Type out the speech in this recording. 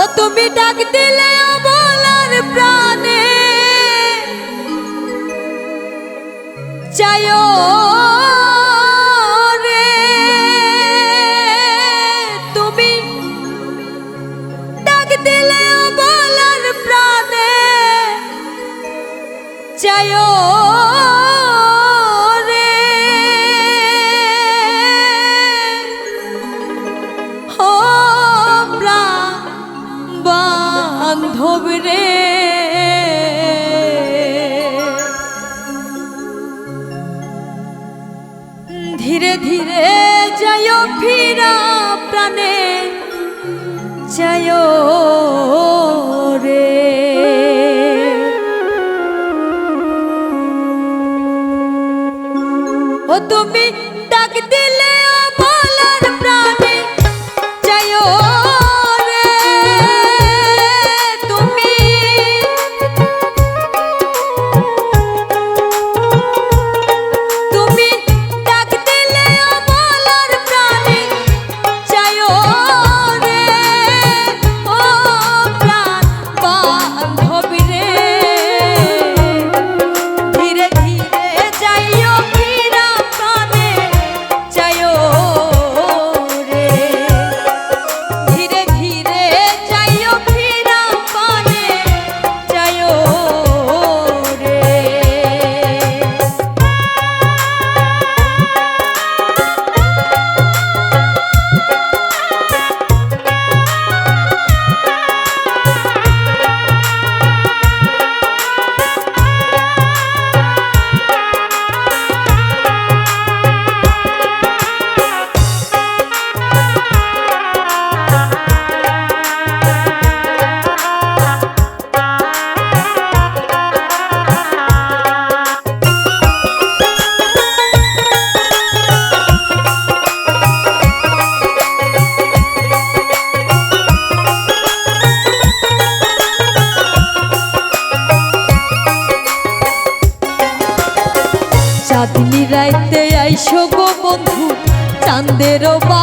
ও তুমি ডাক দিলে বলার প্রাণে। চায়ো ধীরে ধীরে যায় ফিরা প্রাণে যায় রে। ও তুমি ডাক দিলে ও এসো গো বন্ধু চাঁদেরও বা